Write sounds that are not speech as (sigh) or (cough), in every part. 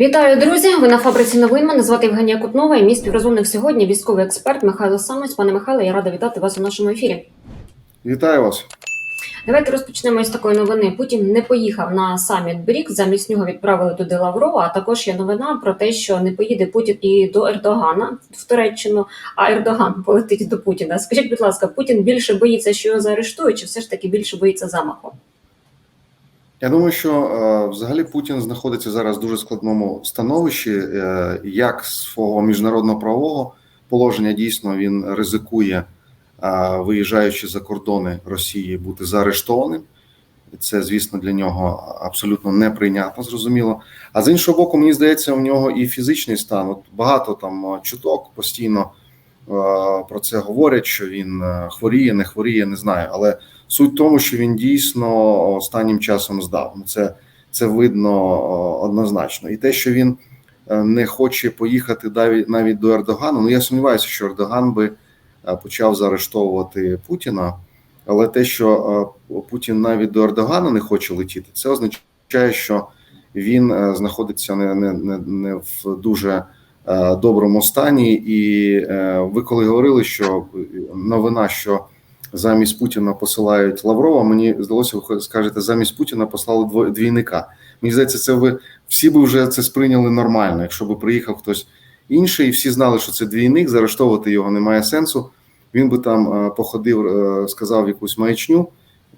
Вітаю, друзі! Ви на фабриці новин. Мене звати Євгенія Кутнова і мій співрозумник сьогодні військовий експерт Михайло Самець. Пане Михайло, я рада вітати вас у нашому ефірі. Вітаю вас. Давайте розпочнемо із такої новини. Путін не поїхав на саміт БРІК. Замість нього відправили туди Лаврова. А також є новина про те, що не поїде Путін і до Ердогана в Туреччину, а Ердоган полетить до Путіна. Скажіть, будь ласка, Путін більше боїться, що його заарештують, чи все ж таки більше боїться замаху? Я думаю, що е, взагалі Путін знаходиться зараз в дуже складному становищі, е, як свого міжнародного правового положення дійсно він ризикує, е, виїжджаючи за кордони Росії, бути заарештованим. Це, звісно, для нього абсолютно неприйнятно, зрозуміло. А з іншого боку, мені здається, у нього і фізичний стан. От багато там чуток постійно про це говорять, що він е, хворіє, не хворіє, не знаю. Але Суть в тому, що він дійсно останнім часом здав. Ну, Це це видно однозначно. І те, що він е, не хоче поїхати навіть до Ердогану. Ну я сумніваюся, що Ердоган би е, почав заарештовувати Путіна. Але те, що е, Путін навіть до Ердогана не хоче летіти, це означає, що він знаходиться не, не, не в дуже доброму стані. І ви коли говорили, що новина, що замість Путіна посилають Лаврова. Мені здалося, ви скажете, замість Путіна послали двійника. Мені здається, це ви всі би вже це сприйняли нормально. Якщо би приїхав хтось інший, і всі знали, що це двійник, заарештовувати його немає сенсу. Він би там походив, сказав якусь маячню.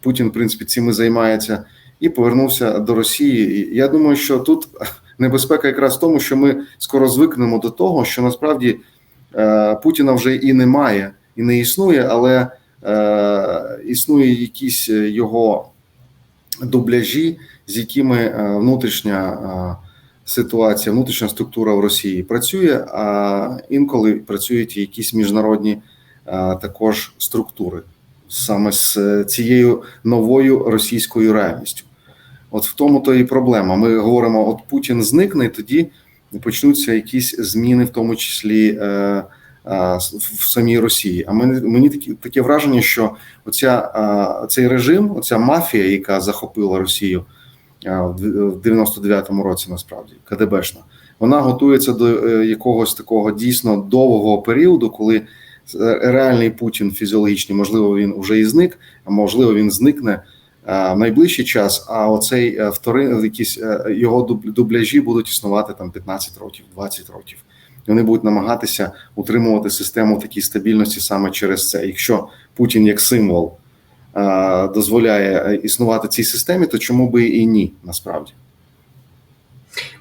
Путін, в принципі, цим і займається, і повернувся до Росії. Я думаю, що тут небезпека якраз в тому, що ми скоро звикнемо до того, що насправді Путіна вже і немає, і не існує, але Е, існує якісь його дубляжі, з якими е, внутрішня е, ситуація, внутрішня структура в Росії працює, а інколи працюють якісь міжнародні також структури саме з цією новою російською реальністю. От в тому то і проблема. Ми говоримо: от Путін зникне, і тоді почнуться якісь зміни, в тому числі в самій Росії. А мені мені такі таке враження, що оця цей режим, оця мафія, яка захопила Росію в 99-му році, насправді КДБшна, вона готується до е, якогось такого дійсно довгого періоду, коли е, реальний Путін фізіологічний, можливо, він вже і зник, а можливо, він зникне. В найближчий час, а оцей е, вторин, якісь його дубляжі будуть існувати там 15 років, 20 років вони будуть намагатися утримувати систему такій стабільності саме через це. Якщо Путін як символ дозволяє існувати цій системі, то чому би і ні насправді?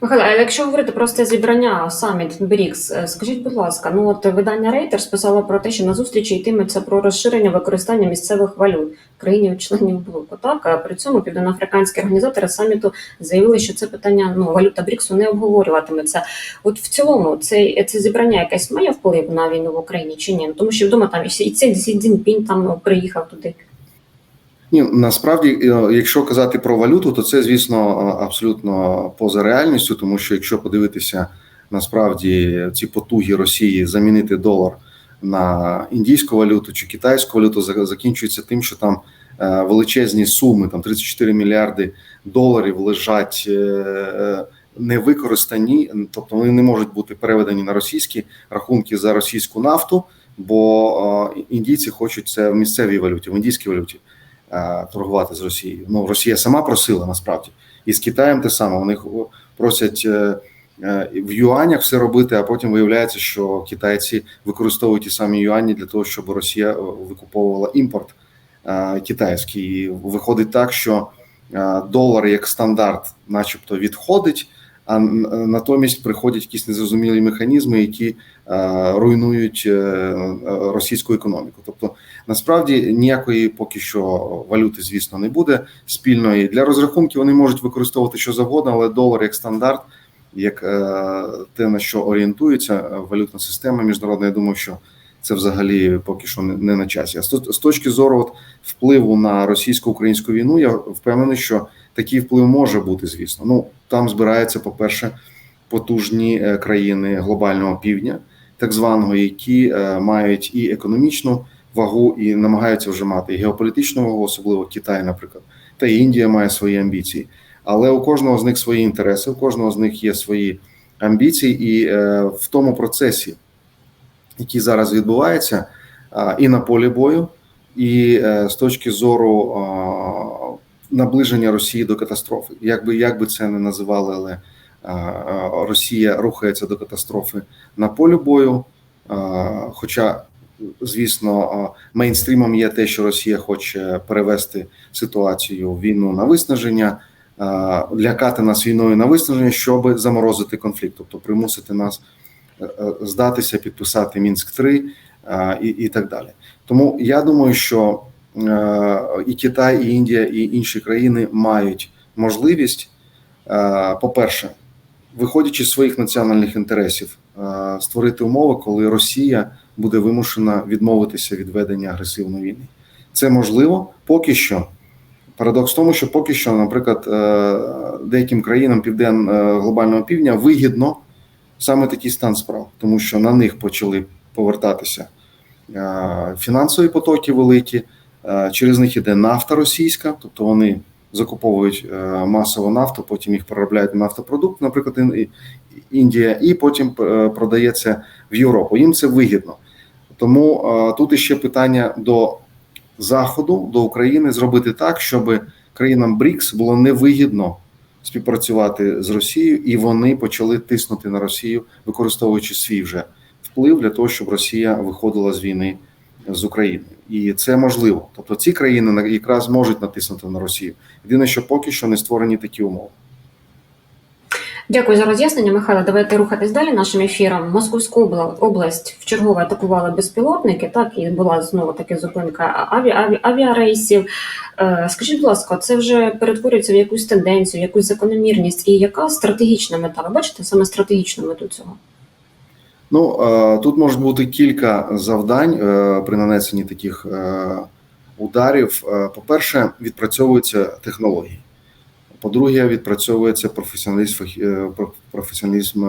Михайло, а якщо говорити про це зібрання саміт БРІКС, е, скажіть, будь ласка, ну от видання Reuters писало про те, що на зустрічі йтиметься про розширення використання місцевих валют країнів-членів блоку. Так а при цьому південноафриканські організатори саміту заявили, що це питання ну валюта Бріксу не обговорюватиметься. От в цілому, це це зібрання якесь має вплив на війну в Україні чи ні? Ну, тому що вдома там і цей Сі Цзіньпінь там ну, приїхав туди. Ні, насправді, е, якщо казати про валюту, то це, звісно, абсолютно поза реальністю, тому що якщо подивитися насправді ці потуги Росії замінити долар на індійську валюту чи китайську валюту, закінчується тим, що там е, величезні суми, там 34 мільярди доларів лежать е, не використані, тобто вони не можуть бути переведені на російські рахунки за російську нафту, бо індійці хочуть це в місцевій валюті, в індійській валюті. Е, торгувати з Росією. Ну Росія сама просила насправді і з Китаєм те саме. Вони просять е, е, в юанях все робити, а потім виявляється, що китайці використовують ті самі юані для того, щоб Росія викуповувала імпорт китайський. І Виходить так, що долар як стандарт, начебто, відходить. А натомість приходять якісь незрозумілі механізми, які руйнують російську економіку. Тобто Насправді ніякої поки що валюти, звісно, не буде спільної для розрахунків. Вони можуть використовувати що завгодно, але долар як стандарт, як е, те на що орієнтується е, валютна система міжнародна. Я думаю, що це взагалі поки що не на часі. А з точки зору от, впливу на російсько-українську війну, я впевнений, що такий вплив може бути, звісно. Ну там збираються, по перше, потужні е, країни глобального півдня, так званого, які мають і економічну вагу і намагаються вже мати і геополітичну вагу, особливо Китай, наприклад, та і Індія має свої амбіції. Але у кожного з них свої інтереси, у кожного з них є свої амбіції, і е, в тому процесі, який зараз відбувається, і на полі бою, і е, з точки зору наближення Росії до катастрофи. Як би, як би це не називали, але Росія рухається до катастрофи на полі бою. Хоча, звісно, мейнстрімом є те, що Росія хоче перевести ситуацію війну на виснаження, лякати нас війною на виснаження, щоб заморозити конфлікт, тобто примусити нас е, е, здатися, підписати Мінськ 3 і, і так далі. Тому я думаю, що і Китай, і Індія, і інші країни мають можливість, е, по-перше, виходячи з своїх національних інтересів, е, створити умови, коли Росія буде вимушена відмовитися від ведення агресивної війни. Це можливо поки що. Парадокс в тому, що поки що, наприклад, е, деяким країнам півден е, глобального півдня вигідно саме такий стан справ, тому що на них почали повертатися е, фінансові потоки великі, е, через них іде нафта російська, тобто вони закуповують е, масово нафту, потім їх переробляють на нафтопродукт, наприклад, Індія, і потім е, продається в Європу. Їм це вигідно. Тому е, тут іще питання до Заходу, до України зробити так, щоб країнам БРІКС було невигідно співпрацювати з Росією, і вони почали тиснути на Росію, використовуючи свій вже вплив для того, щоб Росія виходила з війни з Україною, і це можливо. Тобто ці країни якраз можуть натиснути на Росію. Єдине, що поки що не створені такі умови. Дякую за роз'яснення, Михайло. Давайте рухатись далі нашим ефіром. Московську обла- область вчергове атакували безпілотники. Так і була знову таки зупинка аві, аві, авіарейсів. Е, скажіть, будь ласка, це вже перетворюється в якусь тенденцію, якусь закономірність, і яка стратегічна мета? Ви бачите саме стратегічну мету цього? Ну е, тут можуть бути кілька завдань е, при нанесенні таких е, ударів. По-перше, відпрацьовуються технології. По-друге, відпрацьовується професіоналізм, професіоналізм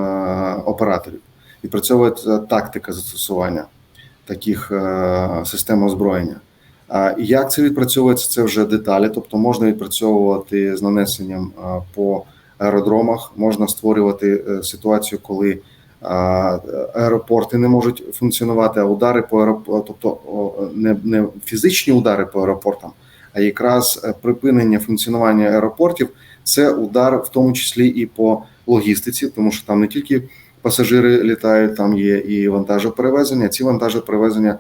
операторів, відпрацьовується тактика застосування таких систем озброєння. А як це відпрацьовується, це вже деталі. Тобто можна відпрацьовувати з нанесенням по аеродромах, можна створювати ситуацію, коли аеропорти не можуть функціонувати, а удари по аеропорту, тобто не, не фізичні удари по аеропортам, а якраз е, припинення функціонування аеропортів це удар, в тому числі і по логістиці, тому що там не тільки пасажири літають, там є і вантажоперевезення. Ці вантажоперевезення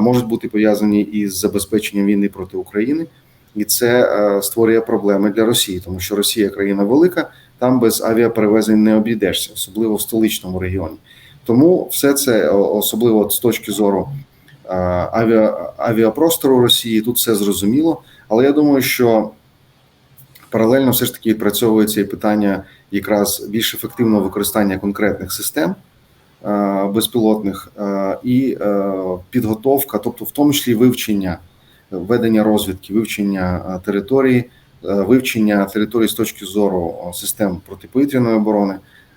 можуть бути пов'язані із забезпеченням війни проти України, і це е, створює проблеми для Росії, тому що Росія країна велика там без авіаперевезень не обійдешся, особливо в столичному регіоні. Тому все це особливо з точки зору авіа, авіапростору Росії, тут все зрозуміло. Але я думаю, що паралельно все ж таки відпрацьовується і питання якраз більш ефективного використання конкретних систем безпілотних і е, підготовка, тобто в тому числі вивчення, ведення розвідки, вивчення території вивчення території з точки зору систем протиповітряної оборони,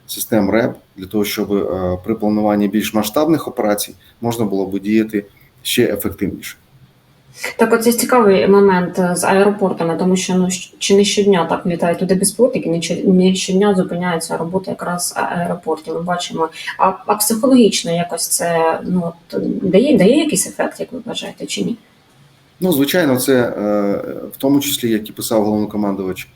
систем РЕБ, для того, щоб е, при плануванні більш масштабних операцій можна було б діяти ще ефективніше. Так, оце цікавий момент е, з аеропортами, тому що ну чи не щодня так літають туди безпілотники, не щодня зупиняється робота якраз аеропортів. Ми бачимо. А, а психологічно якось це ну от, дає, дає якийсь ефект, як ви вважаєте, чи ні? Ну, звичайно, це е, в тому числі, як і писав головнокомандувач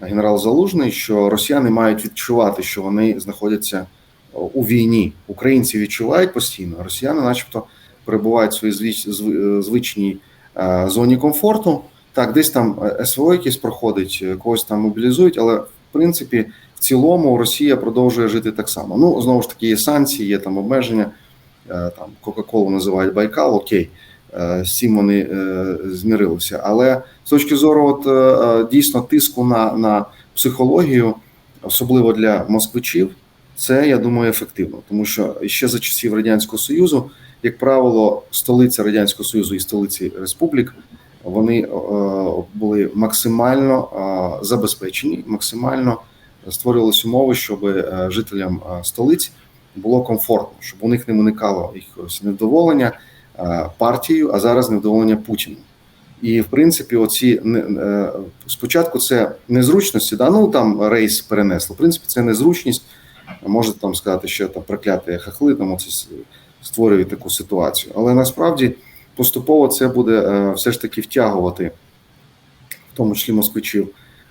генерал Залужний, що росіяни мають відчувати, що вони знаходяться у війні. Українці відчувають постійно, росіяни, начебто, перебувають в своїй е, звичній е, зоні комфорту. Так, десь там СВО якесь проходить, когось там мобілізують, але в принципі, в цілому Росія продовжує жити так само. Ну, знову ж таки, є санкції, є там обмеження. Там Кока-Колу називають Байкал, окей. Е, цим вони е, змірилися. Але з точки зору, от е, дійсно тиску на, на психологію, особливо для москвичів, це я думаю ефективно, тому що ще за часів радянського союзу, як правило, столиця радянського союзу і столиці республік. Вони були максимально забезпечені, максимально створювалися умови, щоб жителям столиць було комфортно, щоб у них не виникало якогось невдоволення партією, а зараз невдоволення Путіним. І в принципі, оці е, спочатку це незручності, да, ну там рейс перенесло. В принципі, це незручність. Можете там сказати, що там прокляті хахли, там оце створює таку ситуацію. Але насправді поступово це буде е, все ж таки втягувати, в тому числі москвичів,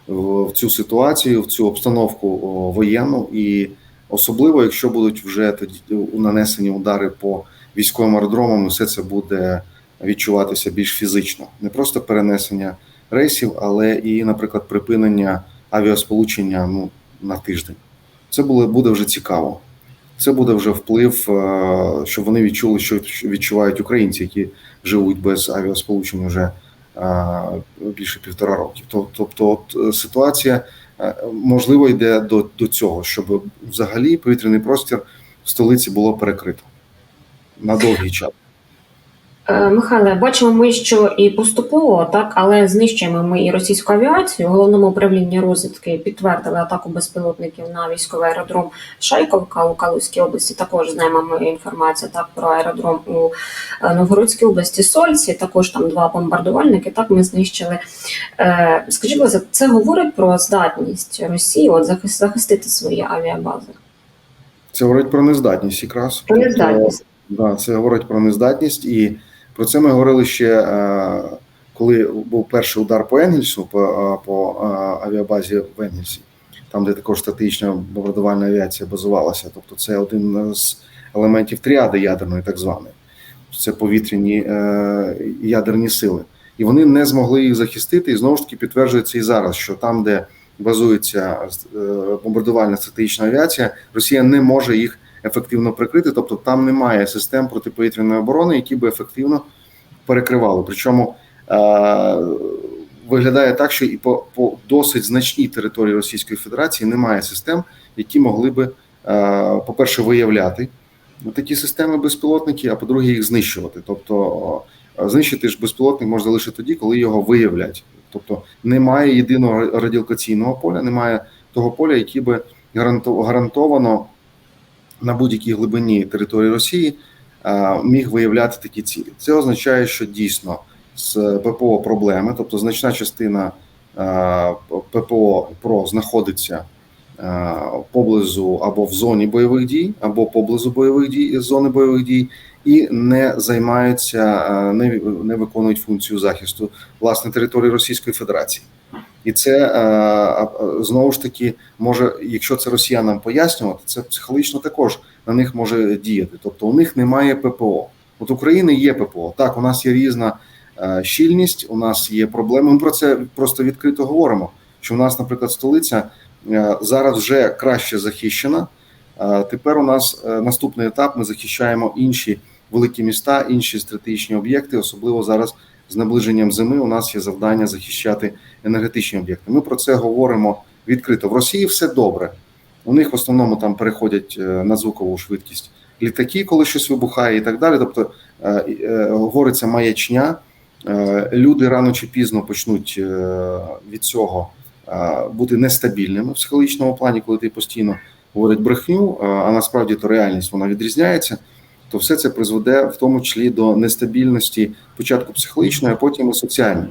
в цю ситуацію, в цю обстановку воєнну, і особливо, якщо будуть вже тоді нанесені удари по військовим аеродромам, все це буде відчуватися більш фізично, не просто перенесення рейсів, але і, наприклад, припинення авіасполучення ну, на тиждень. Це буде, вже цікаво. Це буде вже вплив, е, щоб вони відчули, що відчувають українці, які живуть без авіасполучень вже е, більше півтора років. То- Тобто, от е, ситуація можливо йде до, до цього, щоб взагалі повітряний простір в столиці було перекрито на довгий час. Е, Михайле, бачимо ми, що і поступово, так, але знищуємо ми і російську авіацію. У головному управлінні розвідки підтвердили атаку безпілотників на військовий аеродром Шайковка у Калузькій області. Також знаємо ми інформацію так про аеродром у е, Новгородській області Сольці. Також там два бомбардувальники. Так ми знищили. Е, Скажіть, будь ласка, це говорить про здатність Росії от захистити свої авіабази. Це говорить про нездатність якраз. Про нездатність. Да, це говорить про нездатність, і про це ми говорили ще е, коли був перший удар по Енгельсу, по, е, по е, авіабазі в Енгельсі, там, де також стратегічна бомбардувальна авіація базувалася. Тобто, це один з елементів тріади ядерної, так званої. Це повітряні ядерні сили. І вони не змогли їх захистити. І знову ж таки підтверджується і зараз, що там, де базується бомбардувальна стратегічна авіація, Росія не може їх ефективно прикрити, тобто там немає систем протиповітряної оборони, які би ефективно перекривали. Причому е- виглядає так, що і по, по досить значній території Російської Федерації немає систем, які могли би, е- по-перше, виявляти такі системи безпілотники, а по-друге, їх знищувати. Тобто е, знищити ж безпілотник можна лише тоді, коли його виявлять. Тобто немає єдиного радіолокаційного поля, немає того поля, який би гаранто- гарантовано на будь-якій глибині території Росії міг виявляти такі цілі. Це означає, що дійсно з ППО проблеми, тобто значна частина ППО ПРО знаходиться поблизу або в зоні бойових дій, або поблизу бойових дій з зони бойових дій, і не займаються, не, не виконують функцію захисту власне території Російської Федерації. І це е, знову ж таки може, якщо це росіянам пояснювати, це психологічно також на них може діяти. Тобто у них немає ППО. От України є ППО. Так, у нас є різна е, щільність, у нас є проблеми. Ми про це просто відкрито говоримо. Що у нас, наприклад, столиця е, зараз вже краще захищена. Тепер у нас наступний етап. Ми захищаємо інші великі міста, інші стратегічні об'єкти, особливо зараз з наближенням зими. У нас є завдання захищати енергетичні об'єкти. Ми про це говоримо відкрито. В Росії все добре. У них в основному там переходять е, на звукову швидкість літаки, коли щось вибухає, і так далі. Тобто е, е, говориться маячня. Люди рано чи пізно почнуть від цього бути нестабільними в психологічному плані, коли ти постійно говорять брехню, а насправді то реальність вона відрізняється. То все це призведе в тому числі до нестабільності спочатку психологічної, а потім і соціальної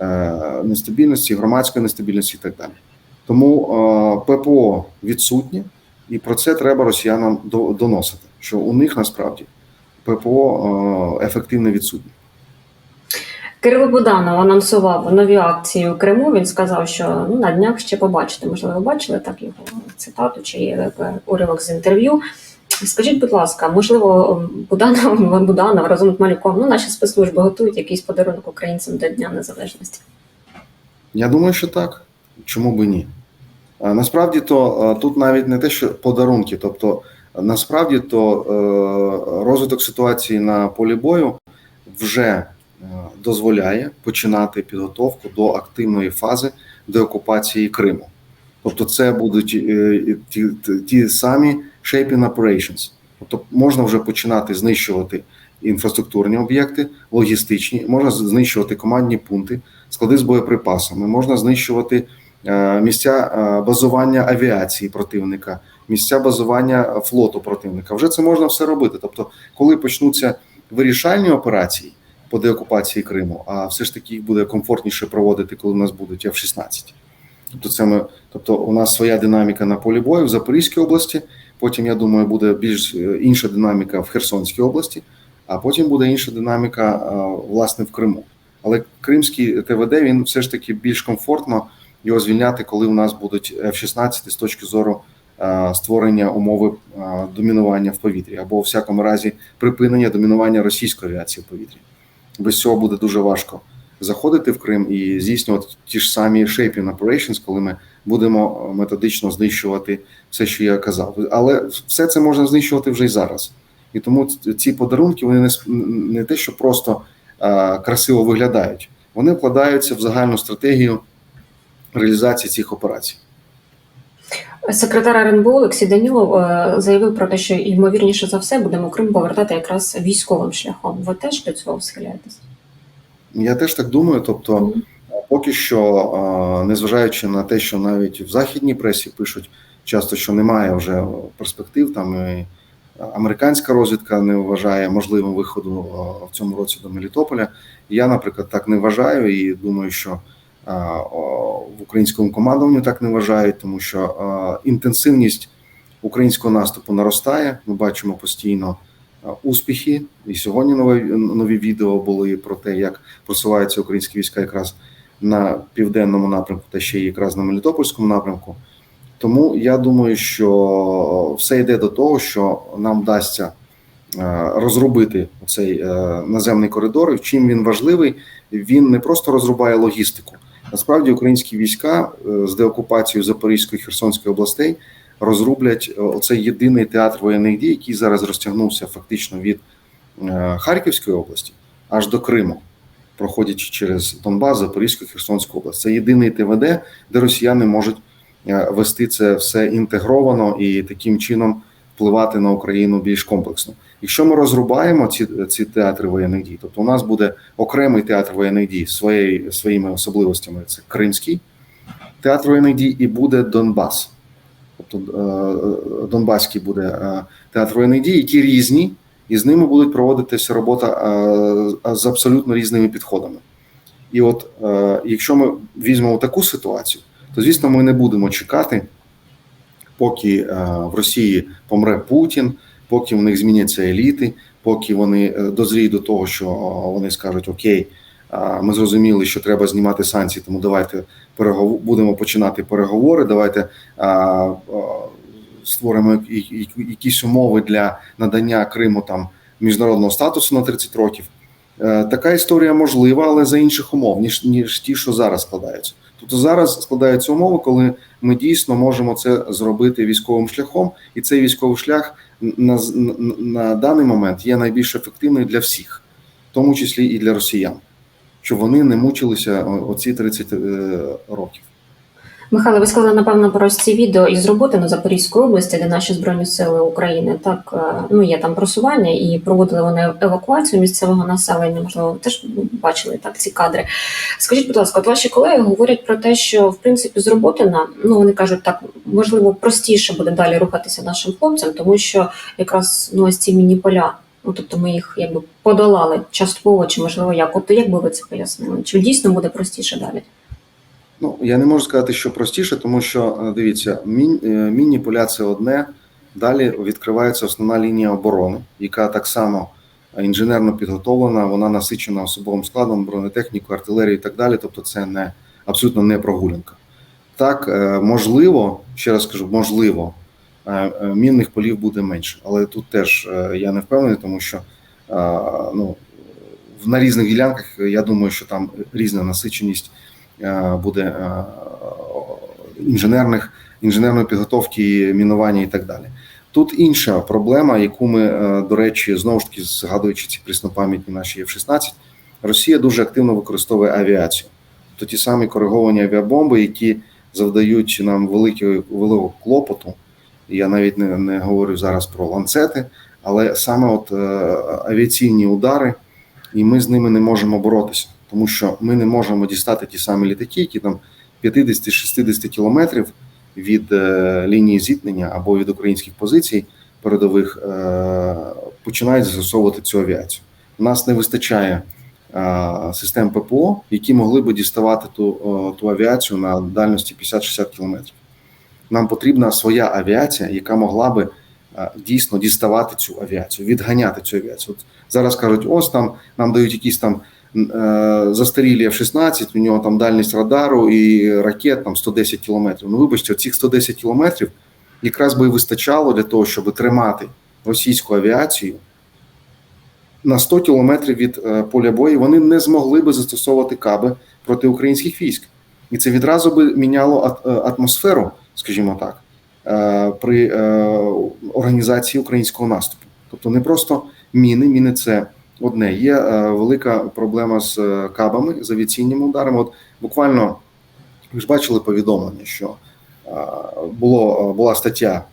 е, нестабільності, громадської нестабільності і так далі. Тому е, ППО відсутнє, і про це треба росіянам до- доносити, що у них насправді ППО е, ефективно відсутнє. Кирило Буданов анонсував нові акції у Криму. Він сказав, що ну на днях ще побачите. Можливо, бачили так його цитату чи уривок з інтерв'ю. Скажіть, будь ласка, можливо, Буданов Буданов (laughs) разом з Малюком, ну наші спецслужби готують якийсь подарунок українцям до Дня Незалежності. Я думаю, що так. Чому би ні? А Насправді то е, тут навіть не те, що подарунки, тобто насправді то е, розвиток ситуації на полі бою вже е, дозволяє починати підготовку до активної фази деокупації Криму. Тобто, це будуть е, ті- ті самі shaping operations. Тобто можна вже починати знищувати інфраструктурні об'єкти, логістичні, можна знищувати командні пункти, склади з боєприпасами, можна знищувати е, місця е, базування авіації противника, місця базування флоту противника. Вже це можна все робити. Тобто, коли почнуться вирішальні операції по деокупації Криму, а все ж таки їх буде комфортніше проводити, коли у нас будуть F-16. Тобто, це ми, тобто, у нас своя динаміка на полі бою в Запорізькій області. Потім, я думаю, буде більш е, інша динаміка в Херсонській області, а потім буде інша динаміка е, власне в Криму. Але Кримський ТВД він все ж таки більш комфортно його звільняти, коли у нас будуть F-16 з точки зору е, створення умови домінування в повітрі, або у всякому разі припинення домінування російської авіації в повітрі. Без цього буде дуже важко заходити в Крим і здійснювати ті ж самі shaping operations, коли ми будемо методично знищувати все, що я казав. Але все це можна знищувати вже й зараз. І тому ці подарунки вони не, не те, що просто е, красиво виглядають, вони вкладаються в загальну стратегію реалізації цих операцій. Секретар РНБО Олексій Данілов е, заявив про те, що ймовірніше за все будемо Крим повертати якраз військовим шляхом. Ви теж до цього схиляєтесь? Я теж так думаю. Тобто. Поки що, незважаючи на те, що навіть в західній пресі пишуть часто, що немає вже перспектив, там і американська розвідка не вважає можливим виходу в цьому році до Мелітополя. Я, наприклад, так не вважаю і думаю, що в українському командуванні так не вважають, тому що інтенсивність українського наступу наростає. Ми бачимо постійно успіхи. І сьогодні нові, нові відео були про те, як просуваються українські війська якраз на південному напрямку та ще якраз на Мелітопольському напрямку. Тому я думаю, що все йде до того, що нам вдасться е, розробити цей е, наземний коридор. І чим він важливий, він не просто розрубає логістику. Насправді, українські війська е, з деокупацією Запорізької і Херсонської областей розрублять оцей єдиний театр воєнних дій, який зараз розтягнувся фактично від Харківської області аж до Криму, проходячи через Донбас, Запорізьку, Херсонську область. Це єдиний ТВД, де росіяни можуть е, вести це все інтегровано і таким чином впливати на Україну більш комплексно. Якщо ми розрубаємо ці, ці театри воєнних дій, тобто у нас буде окремий театр воєнних дій своєю своїми особливостями. Це Кримський театр воєнних дій і буде Донбас. Тобто е, Донбаський буде е, театр воєнних дій, які різні, і з ними будуть проводитися робота е, з абсолютно різними підходами. І от е, якщо ми візьмемо таку ситуацію, то звісно ми не будемо чекати, поки е, в Росії помре Путін, поки в них зміняться еліти, поки вони е, дозріють до того, що вони скажуть Окей, ми зрозуміли, що треба знімати санкції, тому давайте будемо починати переговори. Давайте створимо якісь умови для надання Криму там міжнародного статусу на 30 років. Е, Така історія можлива, але за інших умов, ніж ніж ті, що зараз складаються. Тобто зараз складаються умови, коли ми дійсно можемо це зробити військовим шляхом, і цей військовий шлях на, на, на даний момент є найбільш ефективною для всіх, в тому числі і для росіян, щоб вони не мучилися оці 30 е, років. Михайло, ви сказали напевно про ці відео із роботи на Запорізькій області, де наші збройні сили України так е, ну є там просування і проводили вони евакуацію місцевого населення. Можливо, ви теж бачили так ці кадри. Скажіть, будь ласка, от ваші колеги говорять про те, що в принципі з роботи на ну вони кажуть так, можливо, простіше буде далі рухатися нашим хлопцям, тому що якраз ну ось ці міні-поля. Ну, тобто ми їх якби подолали частково, чи можливо як? От як би ви це пояснили? Чи дійсно буде простіше далі? Ну я не можу сказати, що простіше, тому що е, дивіться, е, мінні поля це одне. Далі відкривається основна лінія оборони, яка так само інженерно підготовлена, вона насичена особовим складом, бронетехнікою, артилерією і так далі. Тобто, це не абсолютно не прогулянка. Так, е, можливо, ще раз кажу, можливо, мінних полів буде менше, але тут теж я не впевнений, тому що ну, на різних ділянках я думаю, що там різна насиченість буде е, інженерних, інженерної підготовки, мінування і так далі. Тут інша проблема, яку ми, е, до речі, знову ж таки згадуючи ці преснопам'ятні наші F-16, Росія дуже активно використовує авіацію. То ті самі кориговані авіабомби, які завдають нам великого великого клопоту. Я навіть не, не говорю зараз про ланцети, але саме от е, авіаційні удари, і ми з ними не можемо боротися, тому що ми не можемо дістати ті самі літаки, які там 50-60 кілометрів від е, лінії зіткнення або від українських позицій передових е, починають застосовувати цю авіацію. У нас не вистачає е, систем ППО, які могли би діставати ту, ту авіацію на дальності 50-60 кілометрів. Нам потрібна своя авіація, яка могла би дійсно діставати цю авіацію, відганяти цю авіацію. От зараз кажуть, ось там нам дають якісь там застарілі F-16, у нього там дальність радару і ракет там 110 кілометрів. Ну, вибачте, цих 110 кілометрів якраз би і вистачало для того, щоб тримати російську авіацію на 100 кілометрів від е, поля бою. Вони не змогли би застосовувати каби проти українських військ. І це відразу би міняло е, атмосферу, скажімо так, е, при е, організації українського наступу. Тобто не просто міни, міни це одне. Є е, велика проблема з е, кабами, з авіаційними ударами. От буквально ви ж бачили повідомлення, що е, було, була стаття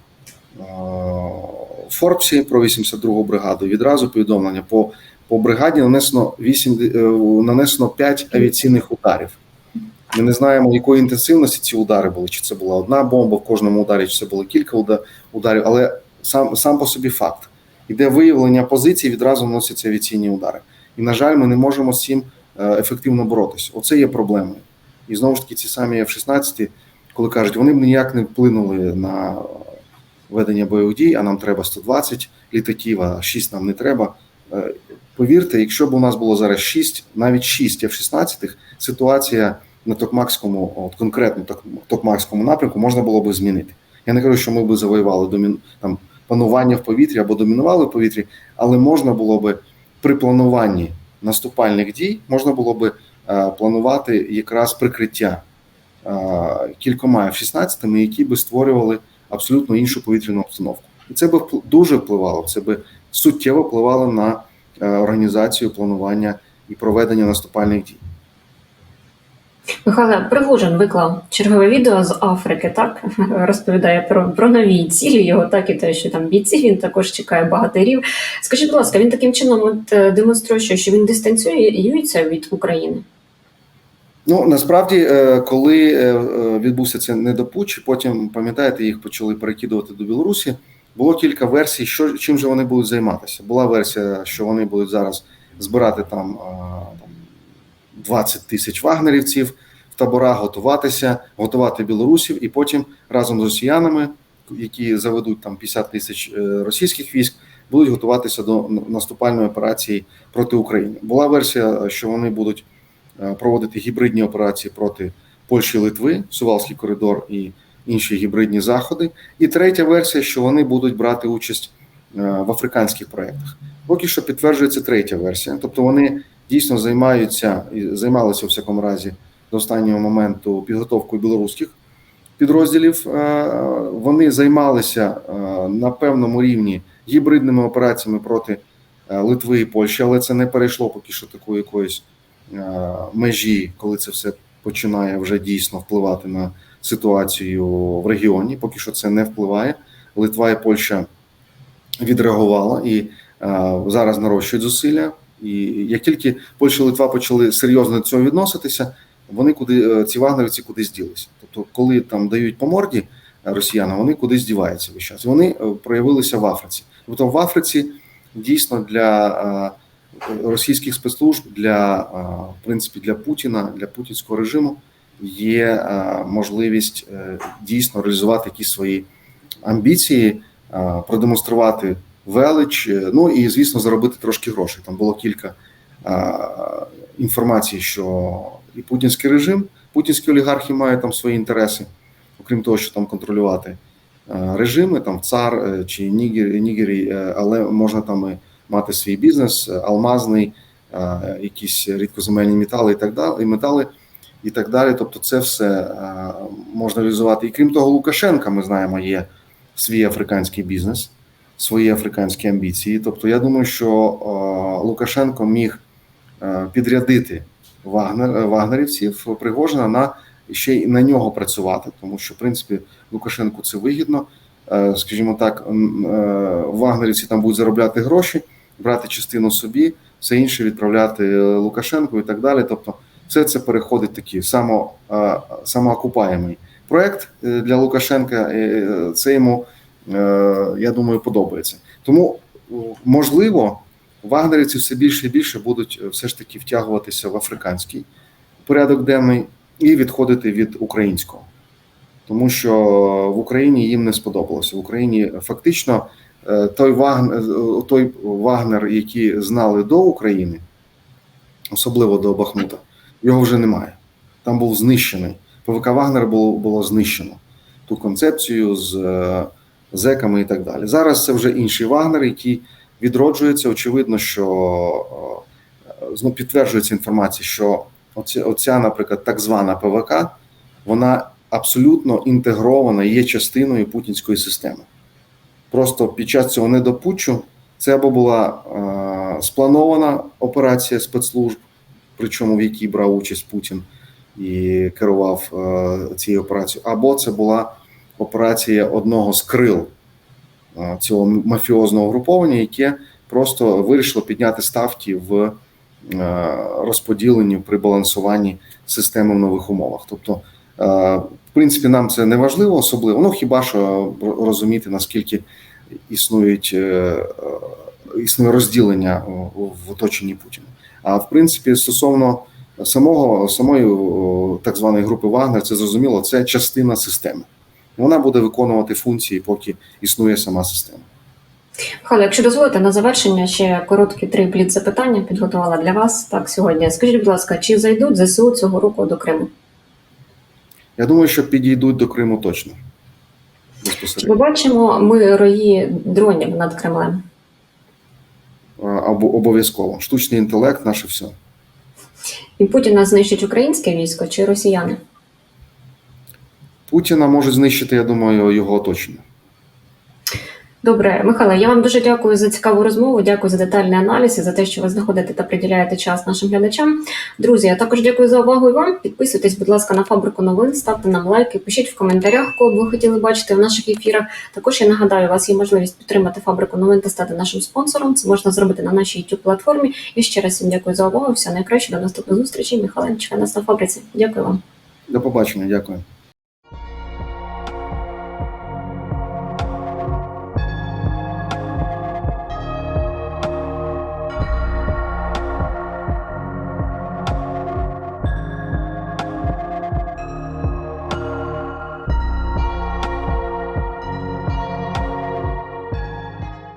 в Форбсі про 82-гу бригаду. Відразу повідомлення по, по бригаді нанесено 8, е, нанесено 5 авіаційних ударів. Ми не знаємо, якої інтенсивності ці удари були, чи це була одна бомба в кожному ударі, чи це було кілька ударів, але сам, сам по собі факт. Іде виявлення позицій, відразу наносяться авіаційні удари. І, на жаль, ми не можемо з цим е, ефективно боротися. Оце є проблемою. І знову ж таки, ці самі F-16, коли кажуть, вони б ніяк не вплинули на ведення бойових дій, а нам треба 120 літаків, а 6 нам не треба. Е, Повірте, якщо б у нас було зараз 6, навіть 6 F-16, ситуація на Токмакському, от конкретно Токмакському напрямку можна було би змінити. Я не кажу, що ми б завоювали домін... там, панування в повітрі або домінували в повітрі, але можна було би при плануванні наступальних дій можна було би е, планувати якраз прикриття е, кількома F-16, які би створювали абсолютно іншу повітряну обстановку. І це би дуже впливало, це би суттєво впливало на е, організацію планування і проведення наступальних дій. Михайло Пригожин виклав чергове відео з Африки, так (laughs) розповідає про, про нові цілі його, так і те, що там бійці він також чекає багатирів. Скажіть, будь ласка, він таким чином от, е, демонструє, що він дистанціюється від України? Ну насправді, е, коли е, відбувся це недопуч, потім пам'ятаєте, їх почали перекидувати до Білорусі. Було кілька версій, що чим же вони будуть займатися. Була версія, що вони будуть зараз збирати там, там 20 тисяч вагнерівців в таборах, готуватися, готувати білорусів, і потім разом з росіянами, які заведуть там 50 тисяч е, російських військ, будуть готуватися до наступальної операції проти України. Була версія, що вони будуть е, проводити гібридні операції проти Польщі Литви, Сувалський коридор і інші гібридні заходи. І третя версія, що вони будуть брати участь е, в африканських проєктах. Поки що підтверджується третя версія. Тобто вони дійсно займаються і займалися у всякому разі до останнього моменту підготовкою білоруських підрозділів. Е, Вони займалися е, на певному рівні гібридними операціями проти е, Литви і Польщі, але це не перейшло поки що такої якоїсь межі, коли це все починає вже дійсно впливати на ситуацію в регіоні. Поки що це не впливає. Литва і Польща відреагувала і зараз нарощують зусилля. І як тільки Польща і Литва почали серйозно до цього відноситися, вони куди е, ці вагнерівці кудись ділися. Тобто, коли там дають по морді е, росіянам, вони кудись діваються весь час. Вони е, проявилися в Африці. Тобто в Африці дійсно для російських спецслужб, для в принципі для Путіна, для путінського режиму є можливість дійсно реалізувати якісь свої амбіції, продемонструвати велич, е, ну і звісно заробити трошки грошей. Там було кілька інформацій, що і путінський режим, путінські олігархи мають там свої інтереси, окрім того, що там контролювати режими, там цар е, чи Нігер, Нігері, е, але можна там і мати свій бізнес, алмазний, якісь рідкоземельні метали і так далі, і метали. І так далі, тобто, це все можна реалізувати. І крім того, Лукашенка, ми знаємо, є свій африканський бізнес, свої африканські амбіції. Тобто, я думаю, що е, Лукашенко міг е, підрядити Вагнер, е, вагнерівців Пригожина на ще й на нього працювати, тому що в принципі Лукашенку це вигідно. Скажімо так, вагнерівці там будуть заробляти гроші, брати частину собі, все інше відправляти Лукашенку і так далі. Тобто, все це переходить такий само, самоокупаємий проект для Лукашенка. Це йому, я думаю, подобається. Тому е, можливо, вагнерівці все більше і більше будуть е, все ж таки втягуватися в африканський порядок денний і відходити від українського, тому що в Україні їм не сподобалося. В Україні фактично е, той Вагнер, той Вагнер, який знали до України, особливо до Бахмута, його вже немає. Там був знищений. ПВК Вагнер було, було знищено ту концепцію з е, зеками і так далі. Зараз це вже інший Вагнер, який відроджується. Очевидно, що е, знову підтверджується інформація, що оця, оця, наприклад, так звана ПВК, вона абсолютно інтегрована, є частиною путінської системи. Просто під час цього недопутчу це або була е, спланована операція спецслужб, причому в якій брав участь Путін і керував е, цією операцією, або це була операція одного з крил цього мафіозного груповання, яке просто вирішило підняти ставки в е, розподіленні при балансуванні системи в нових умовах. Тобто, е, в принципі, нам це не важливо особливо. Ну хіба що розуміти наскільки існують е, існує розділення в оточенні Путіна. А в принципі, стосовно самого самої так званої групи Вагнер, це зрозуміло, це частина системи. Вона буде виконувати функції, поки існує сама система. Михайло, якщо дозволите, на завершення ще короткі три бліц запитання підготувала для вас так сьогодні. Скажіть, будь ласка, чи зайдуть ЗСУ цього року до Криму? Я думаю, що підійдуть до Криму точно. Чи побачимо ми рої дронів над Кремлем? Або обов'язково. Штучний інтелект, наше все. І Путіна знищить українське військо чи росіяни? Путіна можуть знищити, я думаю, його оточення. Добре, Михайло, я вам дуже дякую за цікаву розмову. Дякую за детальний аналіз і за те, що ви знаходите та приділяєте час нашим глядачам. Друзі, я також дякую за увагу і вам. Підписуйтесь, будь ласка, на фабрику новин, ставте нам лайки, пишіть в коментарях, кого б ви хотіли бачити в наших ефірах. Також я нагадаю, у вас є можливість підтримати фабрику новин та стати нашим спонсором. Це можна зробити на нашій youtube платформі. І ще раз всім дякую за увагу. Все найкраще до наступних зустрічей. Михайло Чекай нас на фабриці. Дякую вам. До побачення, дякую.